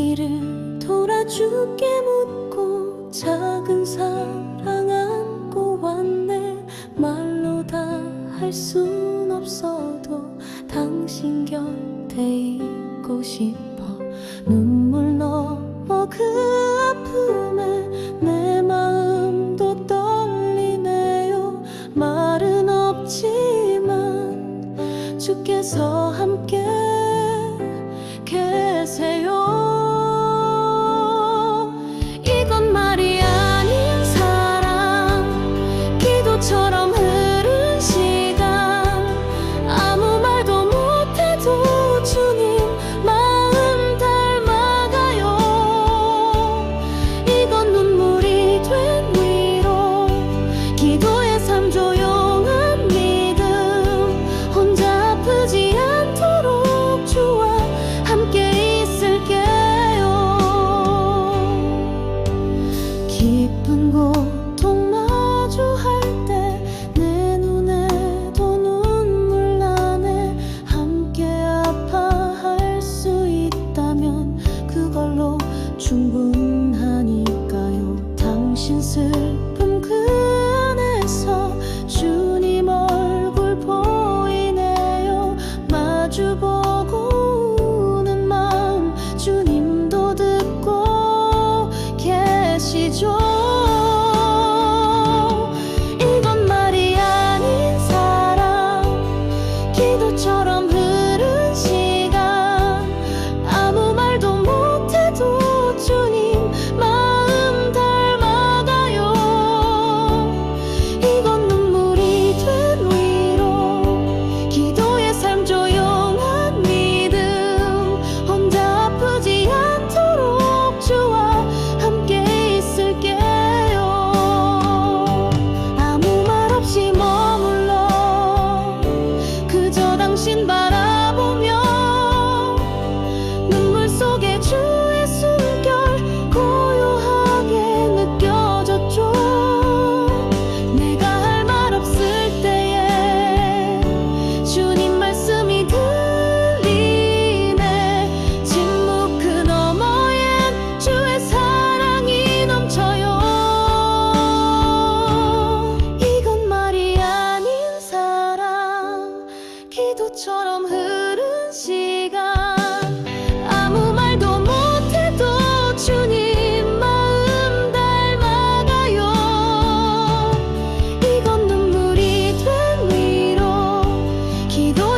길을 돌아주게 묻고 작은 사랑 안고 왔네. 말로 다 할 순 없어도 당신 곁에 있고 싶어. 눈물 넘어 그 아픔에 내 마음도 떨리네요. 말은 없지만 주께서 함께 계세요. but I 기도처럼 흐른 시간. 아무 말도 못해도 주님 마음 닮아가요. 이건 눈물이 된 위로 기도